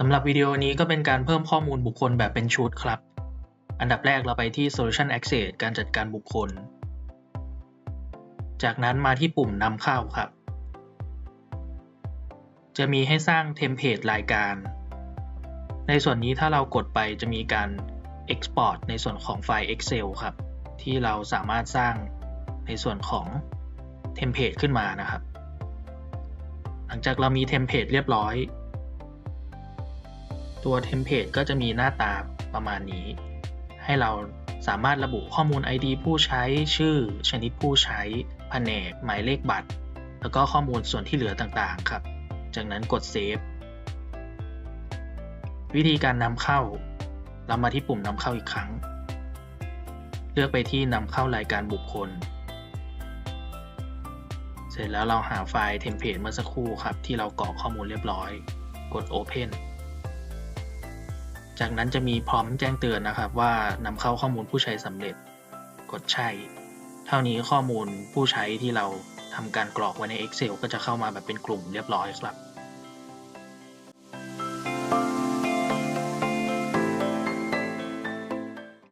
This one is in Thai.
สำหรับวิดีโอนี้ก็เป็นการเพิ่มข้อมูลบุคคลแบบเป็นชุดครับ อันดับแรกเราไปที่ Solution Access การจัดการบุคคล จากนั้นมาที่ปุ่มนำเข้าครับ จะมีให้สร้างเทมเพลตรายการ ในส่วนนี้ถ้าเรากดไปจะมีการ Export ในส่วนของไฟล์ Excel ครับ ที่เราสามารถสร้างในส่วนของเทมเพลตขึ้นมานะครับ หลังจากเรามีเทมเพลตเรียบร้อย ตัวเทมเพลตก็จะมีหน้าตาประมาณนี้ ให้เราสามารถระบุข้อมูล ID ผู้ใช้ชื่อ ชนิดผู้ใช้แผนกหมายเลขบัตร แล้วก็ข้อมูลส่วนที่เหลือต่างๆ ครับ จากนั้นกดเซฟวิธีการนำเข้า เรามาที่ปุ่มนำเข้าอีกครั้ง เลือกไปที่นำเข้ารายการบุคคล เสร็จแล้วเราหาไฟล์เทมเพลตเมื่อสักครู่ครับ ที่เรากรอกข้อมูลเรียบร้อย กด Open จากนั้นจะมีพร้อมแจ้งเตือนนะครับ ว่านำเข้าข้อมูลผู้ใช้สำเร็จ กดใช่ เท่านี้ข้อมูลผู้ใช้ที่เราทำการกรอกไว้ใน Excel ก็จะเข้ามาแบบเป็นกลุ่มเรียบร้อยครับ